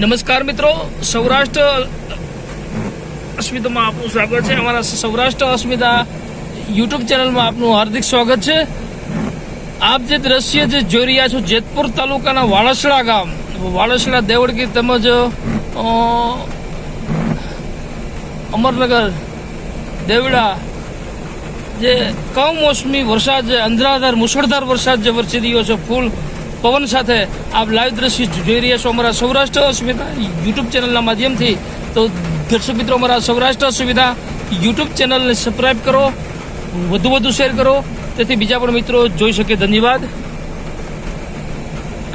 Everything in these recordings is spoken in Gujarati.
નમસ્કાર મિત્રો. સૌરાષ્ટ્ર, અસ્મિતામાં આપનું સ્વાગત છે. અમારા સૌરાષ્ટ્ર અસ્મિતા યુટ્યુબ ચેનલમાં આપનું હાર્દિક સ્વાગત છે. આપ જે દ્રશ્ય જે જોઈ રહ્યા છો, જેતપુર તાલુકાના વાળસડા ગામ. વાળસડા દેવડકી તેમજ અમરનગર દેવડા જે કમોસમી વરસાદ, જે અંધરાધાર, મુશળધાર વરસાદ જે વરસી રહ્યો છે, ફૂલ પવન સાથે આપ લાઈવ દ્રશ્ય જોઈ રહ્યા છો અમારા સૌરાષ્ટ્ર સુવિધા યુટ્યુબ ચેનલના માધ્યમથી. તો દર્શક મિત્રો, અમારા સૌરાષ્ટ્ર સુવિધા યુટ્યુબ ચેનલને સબસ્ક્રાઈબ કરો, વધુ વધુ શેર કરો. તેથી બીજા પણ મિત્રો જોઈ શકે ધન્યવાદ.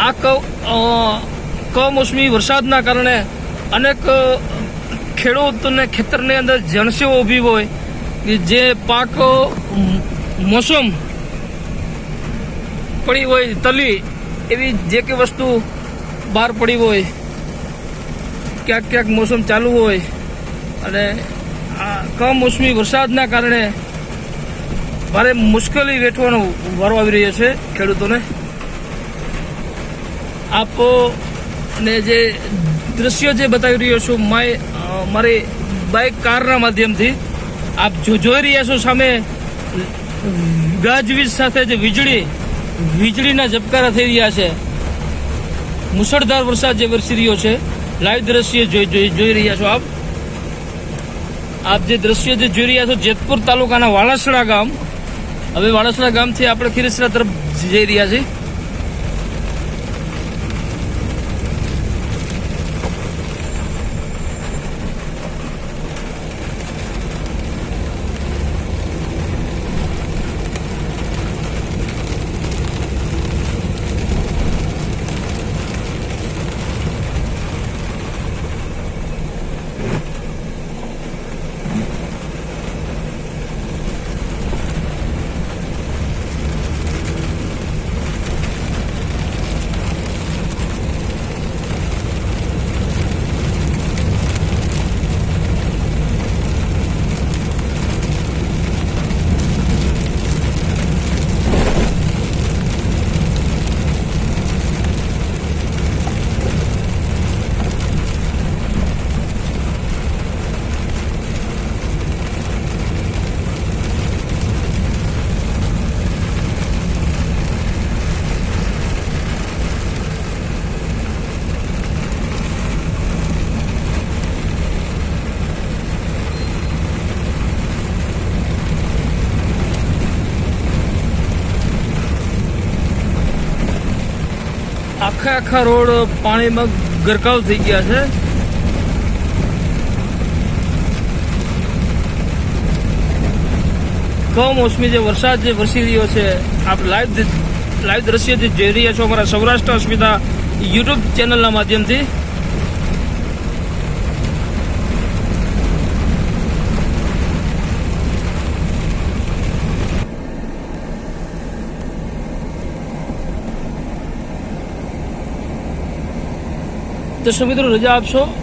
આ કમોસમી વરસાદના કારણે અનેક ખેડૂતોને ખેતરની અંદર જણસીઓ ઊભી હોય કે જે પાક મોસમ પડી હોય તલી એવી જે કે વસ્તુ બહાર પડી હોય, ક્યાંક ક્યાંક મોસમ ચાલુ હોય, અને આ કમોસમી વરસાદના કારણે ભારે મુશ્કેલી વેઠવાનો વારો આવી રહ્યો છે ખેડૂતોને. આપો ને જે દ્રશ્ય જે બતાવી રહ્યો છું, માય મારી બાઇક કારના માધ્યમથી, આપ જો જોઈ રહ્યા છો સામે ગાજવીજ સાથે જે વીજળી વીજળીના ઝબકારા થઈ રહ્યા છે. મુસળધાર વરસાદ જે વરસી રહ્યો છે, લાઈવ દ્રશ્ય જોઈ જોઈ રહ્યા છો આપ. આપ જે દ્રશ્ય જે જોઈ રહ્યા છો, જેતપુર તાલુકાના વાળસડા ગામ. હવે વાળસડા ગામથી આપણે ખીરસરા તરફ જઈ રહ્યા છીએ. આખા આખા રોડ પાણીમાં ગરકાવ થઈ ગયા છે. કમોસમી જે વરસાદ જે વરસી રહ્યો છે, આપ લાઈવ લાઈવ દ્રશ્ય જે જોઈ રહ્યા છો અમારા સૌરાષ્ટ્ર અસ્મિતા યુટ્યુબ ચેનલના માધ્યમથી. દર્શક મિત્રો, રજા આપશો?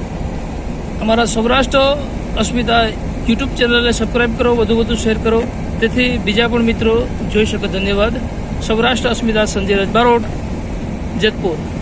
અમારા સૌરાષ્ટ્ર અસ્મિતા યુટ્યુબ ચેનલને સબસ્ક્રાઈબ કરો, વધુ વધુ શેર કરો. તેથી બીજા પણ મિત્રો જોઈ શકે. ધન્યવાદ. સૌરાષ્ટ્ર અસ્મિતા સંજય રજબારોડ, જેતપુર.